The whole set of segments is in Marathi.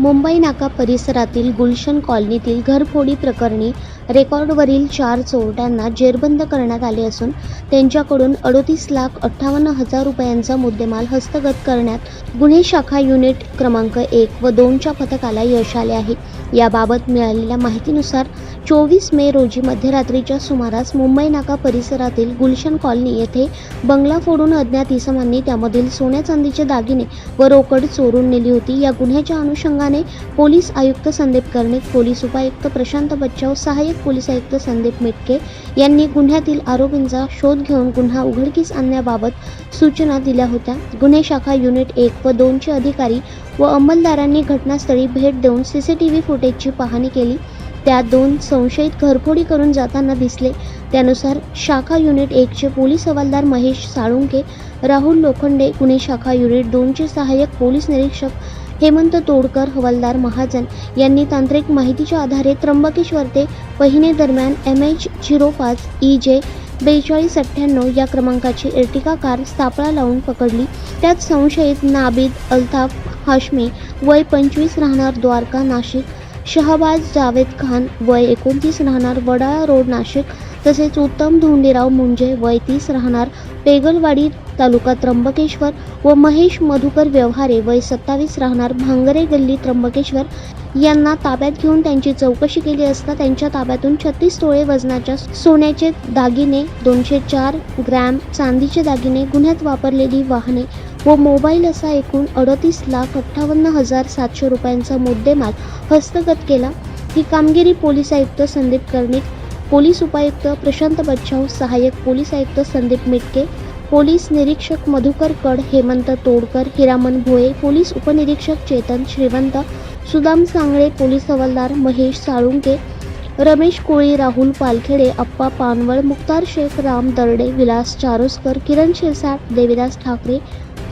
मुंबई नाका परिसरातील गुलशन कॉलनीतील घरफोडी प्रकरणी रेकॉर्डवरील चार चोरट्यांना जेरबंद करण्यात आले असून त्यांच्याकडून अडोतीस लाख अठ्ठावन्न हजार रुपयांचा मुद्देमाल हस्तगत करण्यात गुन्हे शाखा युनिट क्रमांक एक व दोनच्या पथकाला यश आले आहे. याबाबत मिळालेल्या माहितीनुसार चोवीस मे रोजी मध्यरात्रीच्या सुमारास मुंबई नाका परिसरातील गुलशन कॉलनी येथे बंगला फोडून अज्ञात इसमांनी त्यामधील सोन्या चांदीचे दागिने व रोकड चोरून नेली होती. या गुन्ह्याच्या अनुषंगाने पोलीस आयुक्त संदीप कर्णिक पोलीस उपायुक्त प्रशांत बच्चाव सहाय्यक पोलीस आयुक्त संदीप मिटके यांनी गुन्ह्यातील आरोपींचा शोध घेऊन गुन्हा उघडकीस आणण्याबाबत सूचना दिल्या होत्या. गुन्हे शाखा युनिट एक व दोनचे अधिकारी व अंमलदारांनी घटनास्थळी भेट देऊन सी सी टी व्ही फुटेजची पाहणी केली. त्यात दोन संशयित घरफोडी करून जाताना दिसले. त्यानुसार शाखा युनिट एकचे पोलीस हवालदार महेश साळुंके राहुल लोखंडे गुन्हे शाखा युनिट दोनचे सहाय्यक पोलीस निरीक्षक हेमंत तोडकर हवालदार महाजन यांनी तांत्रिक माहितीच्या आधारे त्र्यंबकेश्वर ते पहिने दरम्यान एम एच झिरो पाच ई जे बेचाळीस अठ्ठ्याण्णव या क्रमांकाची एर्टिका कार सापळा लावून पकडली. त्यात संशयित नाबिद अल्ताफ हाशमी वय पंचवीस राहणार द्वारका नाशिक शहबाज जावेद खान वय एकोणतीस राहणार वडाळा रोड नाशिक तसेच उत्तम धोंडीराव मुंजे वय तीस राहणार पेगलवाडी तालुका त्र्यंबकेश्वर व महेश मधुकर व्यवहारे वय सत्तावीस राहणार भांगरे गल्ली त्र्यंबकेश्वर यांना ताब्यात घेऊन त्यांची चौकशी केली असता त्यांच्या ताब्यातून छत्तीस तोळे वजनाच्या सोन्याचे दागिने दोनशे चार ग्रॅम चांदीचे दागिने गुन्ह्यात वापरलेली वाहने व मोबाईल असा एकूण अडतीस लाख अठ्ठावन्न हजार सातशे रुपयांचा मुद्देमाल हस्तगत केला. ही कामगिरी पोलीस आयुक्त संदीप कर्णिक पोलीस उपायुक्त प्रशांत बच्छाव सहाय्यक पोलीस आयुक्त संदीप मिटके पोलीस निरीक्षक मधुकर कड हेमंत तोडकर हिरामन भोये पोलीस उपनिरीक्षक चेतन श्रीवंत सुदाम सांगळे पोलीस हवालदार महेश साळुंके रमेश कोळी राहुल पालखेडे अप्पा पानवळ मुक्तार शेख राम दर्डे विलास चारोस्कर किरण शिरसाट देविदास ठाकरे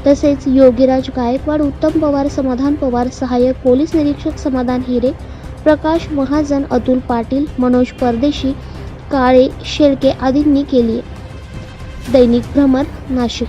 तसेच योगीराज गायकवाड उत्तम पवार समाधान पवार सहाय्यक पोलीस निरीक्षक समाधान हिरे प्रकाश महाजन अतुल पाटील मनोज परदेशी काळे शेळके आदींनी केली दैनिक भ्रमर नाशिक.